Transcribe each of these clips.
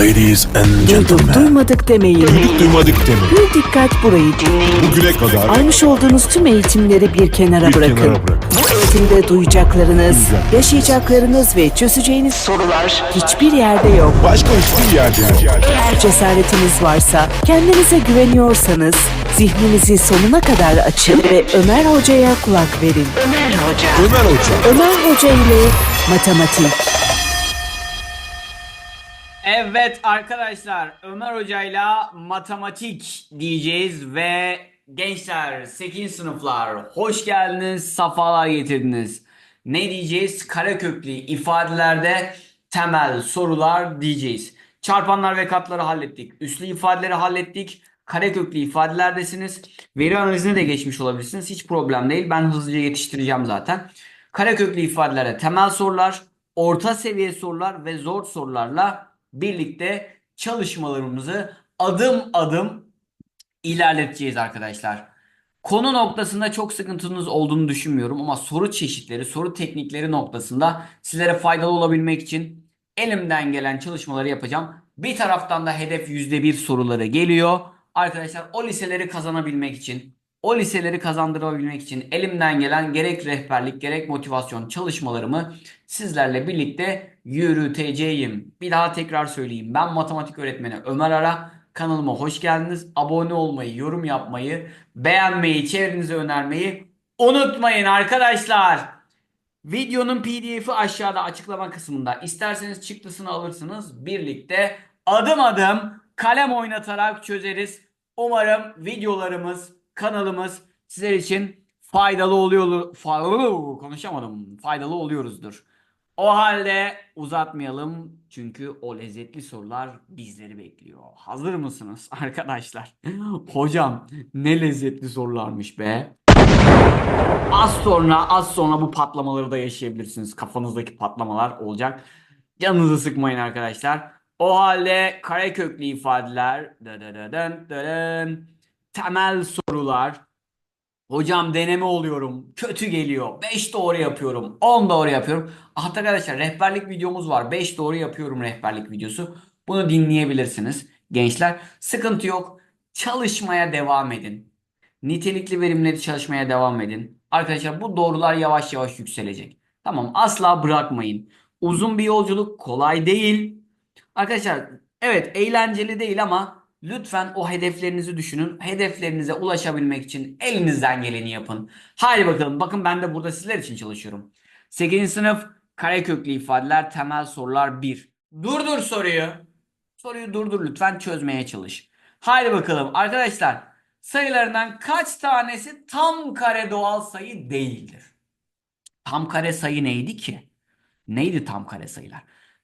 Ladies and Duyduk gentlemen, duymadık demeyin. Duyduk duymadık deme. Bir dikkat burayı. Bugüne kadar Almış olduğunuz tüm eğitimleri bir kenara Bir bırakın. kenara bırakın. Bu eğitimde duyacaklarınız, Duyacaklarınız. yaşayacaklarınız ve çözeceğiniz sorular hiçbir yerde yok. başka hiçbir yerde yok. Eğer cesaretiniz varsa, kendinize güveniyorsanız zihninizi sonuna kadar açın ve Ömer Hoca'ya kulak verin. Ömer Hoca. Ömer Hoca. Ömer Hoca ile matematik. Evet arkadaşlar Ömer Hoca'yla matematik diyeceğiz ve gençler 8. sınıflar hoş geldiniz, safalar getirdiniz. Ne diyeceğiz? Kareköklü ifadelerde temel sorular diyeceğiz. Çarpanlar ve katları hallettik. Üslü ifadeleri hallettik. Kareköklü ifadelerdesiniz. Veri analizine de geçmiş olabilirsiniz. Hiç problem değil. Ben hızlıca yetiştireceğim zaten. Kareköklü ifadelere temel sorular, orta seviye sorular ve zor sorularla birlikte çalışmalarımızı adım adım ilerleteceğiz arkadaşlar. Konu noktasında çok sıkıntınız olduğunu düşünmüyorum ama soru çeşitleri, soru teknikleri noktasında sizlere faydalı olabilmek için elimden gelen çalışmaları yapacağım. Bir taraftan da hedef %1 soruları geliyor. Arkadaşlar o liseleri kazanabilmek için, o liseleri kazandırabilmek için elimden gelen gerek rehberlik gerek motivasyon çalışmalarımı sizlerle birlikte yürüteceğim. Bir daha tekrar söyleyeyim. Ben matematik öğretmeni Ömer Ara. Kanalıma hoş geldiniz. Abone olmayı, yorum yapmayı, beğenmeyi, çevrenize önermeyi unutmayın arkadaşlar. Videonun PDF'i aşağıda açıklama kısmında. İsterseniz çıktısını alırsınız. Birlikte adım adım kalem oynatarak çözeriz. Umarım videolarımız, kanalımız sizler için faydalı oluyor. Faydalı konuşamadım. Faydalı oluyoruzdur. O halde uzatmayalım çünkü o lezzetli sorular bizleri bekliyor. Hazır mısınız arkadaşlar? Hocam ne lezzetli sorularmış be. Az sonra az sonra bu patlamaları da yaşayabilirsiniz. Kafanızdaki patlamalar olacak. Canınızı sıkmayın arkadaşlar. O halde kareköklü ifadeler, dıdıdıdın, dıdın, temel sorular. Hocam deneme oluyorum. Kötü geliyor. 5 doğru yapıyorum. 10 doğru yapıyorum. Hatta arkadaşlar rehberlik videomuz var. 5 doğru yapıyorum rehberlik videosu. Bunu dinleyebilirsiniz. Gençler sıkıntı yok. Çalışmaya devam edin. Nitelikli verimleri çalışmaya devam edin. Arkadaşlar bu doğrular yavaş yavaş yükselecek. Tamam asla bırakmayın. Uzun bir yolculuk kolay değil. Arkadaşlar evet eğlenceli değil ama lütfen o hedeflerinizi düşünün. Hedeflerinize ulaşabilmek için elinizden geleni yapın. Haydi bakalım bakın ben de burada sizler için çalışıyorum. 8. sınıf kareköklü ifadeler temel sorular 1. Durdur soruyu. Soruyu durdur lütfen çözmeye çalış. Haydi bakalım arkadaşlar sayılarından kaç tanesi tam kare doğal sayı değildir? Tam kare sayı neydi ki? Neydi tam kare sayılar?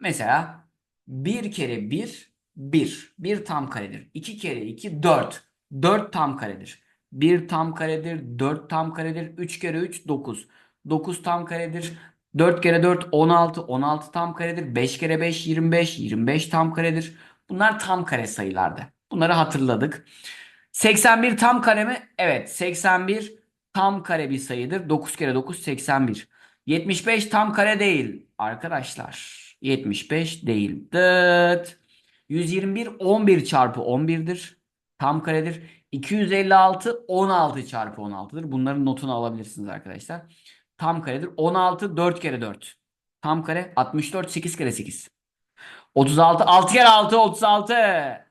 Mesela 1 kere 1 1. 1 tam karedir. 2 kere 2 4. 4 tam karedir. 1 tam karedir. 4 tam karedir. 3 kere 3 9. 9 tam karedir. 4 kere 4 16. 16 tam karedir. 5 kere 5 25. 25 tam karedir. Bunlar tam kare sayılardı. Bunları hatırladık. 81 tam kare mi? Evet 81 tam kare bir sayıdır. 9 kere 9 81. 75 tam kare değil arkadaşlar. 75 değil. Dıt. 121 11 çarpı 11'dir. Tam karedir. 256 16 çarpı 16'dır. Bunların notunu alabilirsiniz arkadaşlar. Tam karedir. 16 4 kere 4. Tam kare 64 8 kere 8. 36 6 kere 6 36.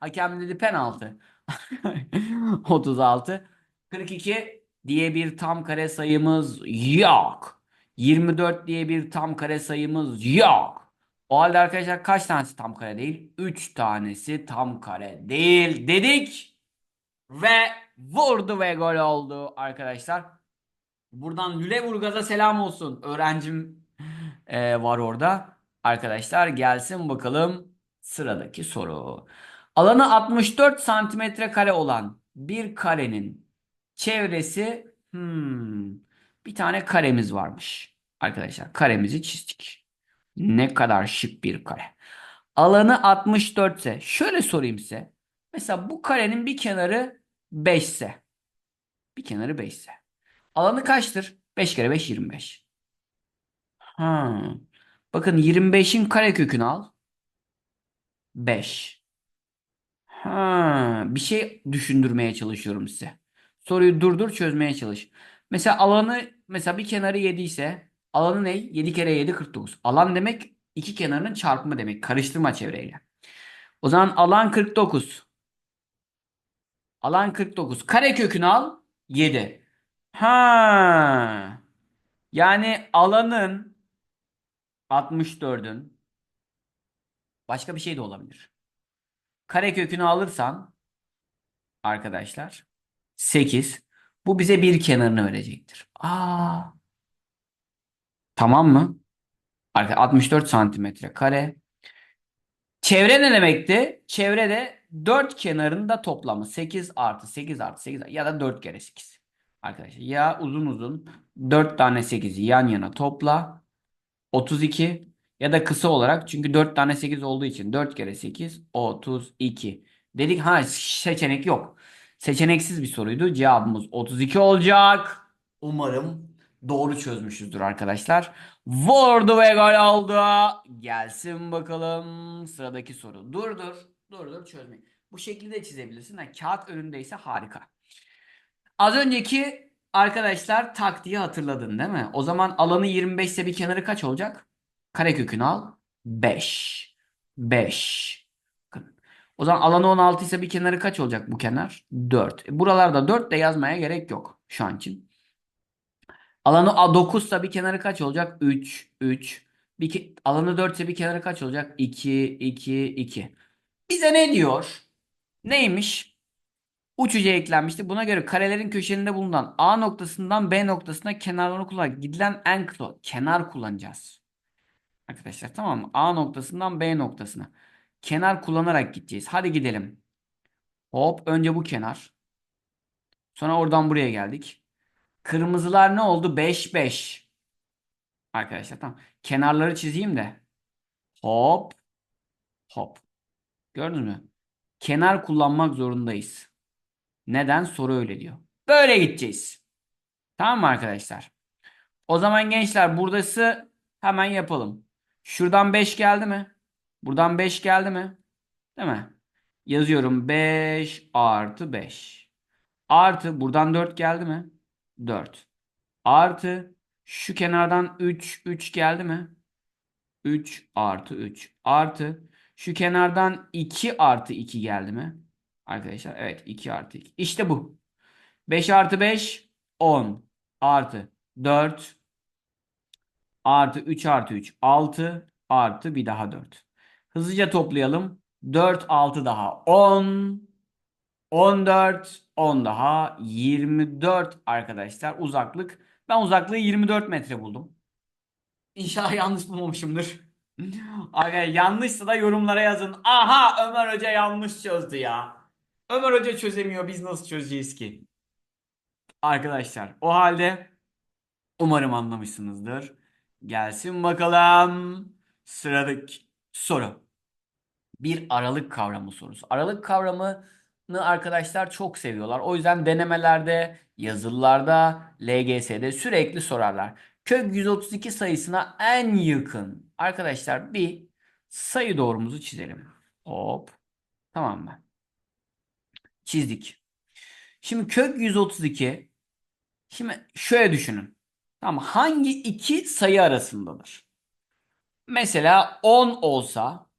Hakem dedi penaltı. 36 42 diye bir tam kare sayımız yok. 24 diye bir tam kare sayımız yok. O halde arkadaşlar kaç tanesi tam kare değil? 3 tanesi tam kare değil dedik. Ve vurdu ve gol oldu arkadaşlar. Buradan Lüleburgaz'a selam olsun. Öğrencim e, var orada. Arkadaşlar gelsin bakalım sıradaki soru. Alanı 64 santimetre kare olan bir karenin çevresi hmm, bir tane karemiz varmış. Arkadaşlar karemizi çizdik. Ne kadar şık bir kare. Alanı 64 ise şöyle sorayım size. Mesela bu karenin bir kenarı 5 ise bir kenarı 5 ise alanı kaçtır? 5 kere 5 25. Ha. Bakın 25'in karekökünü al. 5. Ha, bir şey düşündürmeye çalışıyorum size. Soruyu durdur çözmeye çalış. Mesela alanı mesela bir kenarı 7 ise alanı ne? 7 kere 7 49. Alan demek iki kenarının çarpımı demek. Karıştırma çevreyle. O zaman alan 49. Alan 49. Kare kökünü al 7. Ha. Yani alanın 64'ün başka bir şey de olabilir. Kare kökünü alırsan arkadaşlar 8 bu bize bir kenarını verecektir. Aa. Tamam mı? Arka 64 santimetre kare. Çevre ne demekti? Çevre de 4 kenarın da toplamı 8 artı 8 artı 8 ya da 4 kere 8. Arkadaşlar ya uzun uzun 4 tane 8'i yan yana topla 32 ya da kısa olarak çünkü 4 tane 8 olduğu için 4 kere 8 32 dedik ha seçenek yok. Seçeneksiz bir soruydu. Cevabımız 32 olacak. Umarım doğru çözmüşüzdür arkadaşlar. Vurdu ve gol oldu. Gelsin bakalım sıradaki soru. Dur dur. Dur dur çözmeyin. Bu şekilde çizebilirsin. Ha, kağıt önündeyse harika. Az önceki arkadaşlar taktiği hatırladın değil mi? O zaman alanı 25 ise bir kenarı kaç olacak? Karekökünü al. 5. 5. Bakın. O zaman alanı 16 ise bir kenarı kaç olacak bu kenar? 4. E, buralarda 4 de yazmaya gerek yok şu an için. Alanı 9 ise bir kenarı kaç olacak? 3. 3. Bir ke- alanı 4 ise bir kenarı kaç olacak? 2. 2. 2. Bize ne diyor? Neymiş? Uç uca eklenmişti. Buna göre karelerin köşelerinde bulunan A noktasından B noktasına kenarlarını kullanarak gidilen en kısa kenar kullanacağız. Arkadaşlar tamam mı? A noktasından B noktasına. Kenar kullanarak gideceğiz. Hadi gidelim. Hop önce bu kenar. Sonra oradan buraya geldik. Kırmızılar ne oldu? 5 5. Arkadaşlar tamam. Kenarları çizeyim de. Hop. Hop. Gördünüz mü? Kenar kullanmak zorundayız. Neden? Soru öyle diyor. Böyle gideceğiz. Tamam mı arkadaşlar? O zaman gençler buradası hemen yapalım. Şuradan 5 geldi mi? Buradan 5 geldi mi? Değil mi? Yazıyorum 5 artı 5. Artı buradan 4 geldi mi? 4. Artı şu kenardan 3 3 geldi mi? 3 artı 3 artı şu kenardan 2 artı 2 geldi mi? Arkadaşlar evet 2 artı 2. İşte bu. 5 artı 5 10 artı 4 artı 3 artı 3 6 artı bir daha 4. Hızlıca toplayalım. 4 6 daha 10 14 10 daha 24 arkadaşlar uzaklık. Ben uzaklığı 24 metre buldum. İnşallah yanlış bulmamışımdır. Arkadaşlar yanlışsa da yorumlara yazın. Aha Ömer Hoca yanlış çözdü ya. Ömer Hoca çözemiyor biz nasıl çözeceğiz ki? Arkadaşlar o halde umarım anlamışsınızdır. Gelsin bakalım sıradaki soru. Bir aralık kavramı sorusu. Aralık kavramını arkadaşlar çok seviyorlar. O yüzden denemelerde, yazılılarda, LGS'de sürekli sorarlar. Kök 132 sayısına en yakın. Arkadaşlar bir sayı doğrumuzu çizelim. Hop. Tamam mı? Çizdik. Şimdi kök 132 Şimdi şöyle düşünün. Tamam hangi iki sayı arasındadır? Mesela 10 olsa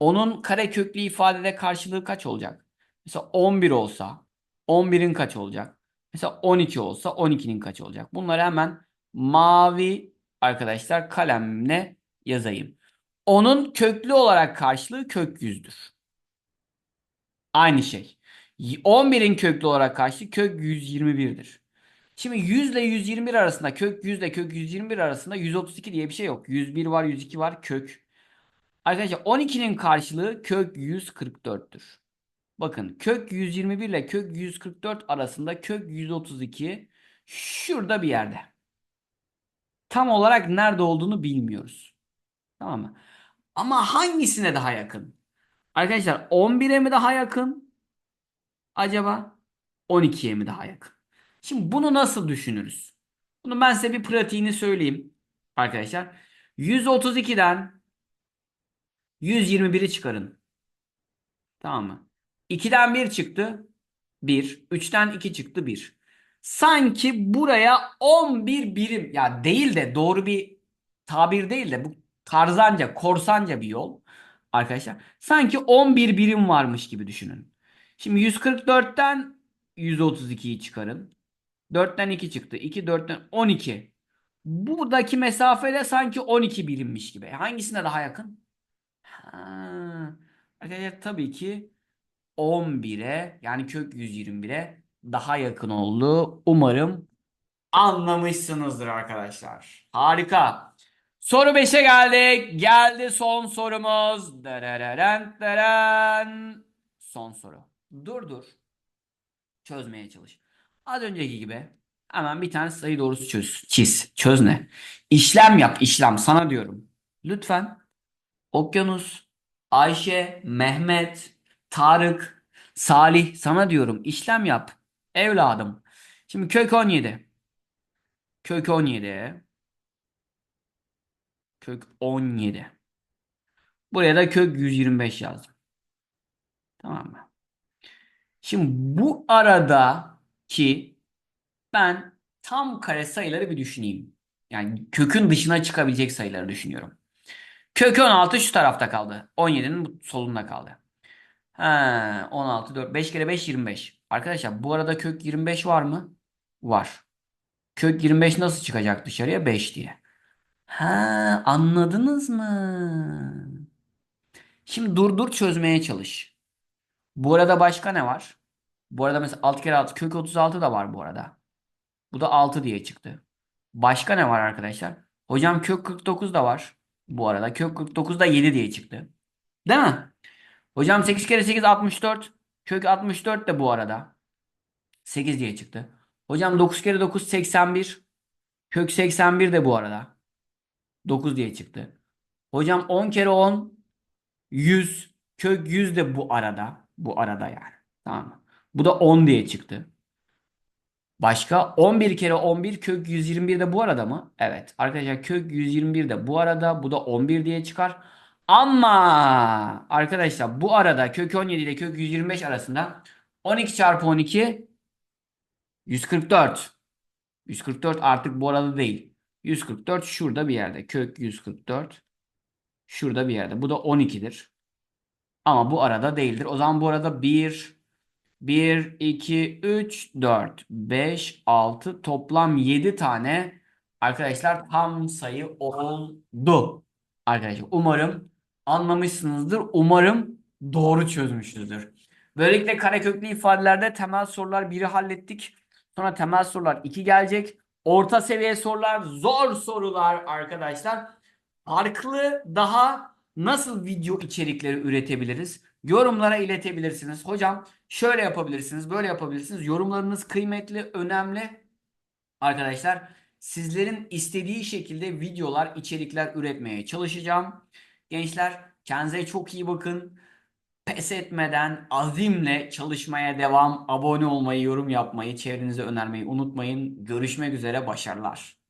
onun kareköklü ifadede karşılığı kaç olacak? Mesela 11 olsa 11'in kaç olacak? Mesela 12 olsa 12'nin kaç olacak? Bunları hemen mavi arkadaşlar kalemle yazayım. Onun köklü olarak karşılığı kök 100'dür. Aynı şey. 11'in köklü olarak karşılığı kök 121'dir. Şimdi 100 ile 121 arasında kök 100 ile kök 121 arasında 132 diye bir şey yok. 101 var 102 var kök. Arkadaşlar 12'nin karşılığı kök 144'tür. Bakın kök 121 ile kök 144 arasında kök 132 şurada bir yerde. Tam olarak nerede olduğunu bilmiyoruz. Tamam mı? Ama hangisine daha yakın? Arkadaşlar 11'e mi daha yakın? Acaba 12'ye mi daha yakın? Şimdi bunu nasıl düşünürüz? Bunu ben size bir pratiğini söyleyeyim. Arkadaşlar 132'den 121'i çıkarın. Tamam mı? 2'den 1 çıktı. 1. 3'ten 2 çıktı 1. Sanki buraya 11 birim ya değil de doğru bir tabir değil de bu tarzanca, korsanca bir yol arkadaşlar. Sanki 11 birim varmış gibi düşünün. Şimdi 144'ten 132'yi çıkarın. 4'ten 2 çıktı. 2 4'ten 12. Buradaki mesafede sanki 12 birimmiş gibi. Hangisine daha yakın? Ha. Arkadaşlar tabii ki 11'e yani kök 121'e daha yakın oldu. Umarım anlamışsınızdır arkadaşlar. Harika. Soru 5'e geldik. Geldi son sorumuz. Dereren, deren. Son soru. Dur dur. Çözmeye çalış. Az önceki gibi hemen bir tane sayı doğrusu çöz. Çiz. Çöz ne? İşlem yap. işlem. Sana diyorum. Lütfen. Okyanus, Ayşe, Mehmet, Tarık, Salih sana diyorum işlem yap. Evladım. Şimdi kök 17. Kök 17. Kök 17. Buraya da kök 125 yazdım. Tamam mı? Şimdi bu aradaki ben tam kare sayıları bir düşüneyim. Yani kökün dışına çıkabilecek sayıları düşünüyorum. Kök 16 şu tarafta kaldı. 17'nin bu solunda kaldı. He, 16, 4, 5 kere 5 25. Arkadaşlar bu arada kök 25 var mı? Var. Kök 25 nasıl çıkacak dışarıya? 5 diye. Ha, anladınız mı? Şimdi dur dur çözmeye çalış. Bu arada başka ne var? Bu arada mesela 6 kere 6 kök 36 da var bu arada. Bu da 6 diye çıktı. Başka ne var arkadaşlar? Hocam kök 49 da var. Bu arada kök 49 da 7 diye çıktı. Değil mi? Hocam 8 kere 8 64. Kök 64 de bu arada. 8 diye çıktı. Hocam 9 kere 9 81. Kök 81 de bu arada. 9 diye çıktı. Hocam 10 kere 10 100. Kök 100 de bu arada. Bu arada yani. Tamam mı? Bu da 10 diye çıktı. Başka 11 kere 11 kök 121 de bu arada mı? Evet. Arkadaşlar kök 121 de bu arada. Bu da 11 diye çıkar. Ama arkadaşlar bu arada kök 17 ile kök 125 arasında 12 çarpı 12 144. 144 artık bu arada değil. 144 şurada bir yerde. Kök 144 şurada bir yerde. Bu da 12'dir. Ama bu arada değildir. O zaman bu arada 1 1, 2, 3, 4, 5, 6 toplam 7 tane arkadaşlar tam sayı oldu. Arkadaşlar umarım anlamışsınızdır. Umarım doğru çözmüşüzdür. Böylelikle kareköklü ifadelerde temel sorular 1'i hallettik. Sonra temel sorular 2 gelecek. Orta seviye sorular zor sorular arkadaşlar. Farklı daha nasıl video içerikleri üretebiliriz? Yorumlara iletebilirsiniz. Hocam şöyle yapabilirsiniz, böyle yapabilirsiniz. Yorumlarınız kıymetli, önemli. Arkadaşlar sizlerin istediği şekilde videolar, içerikler üretmeye çalışacağım. Gençler kendinize çok iyi bakın. Pes etmeden azimle çalışmaya devam. Abone olmayı, yorum yapmayı, çevrenize önermeyi unutmayın. Görüşmek üzere, başarılar.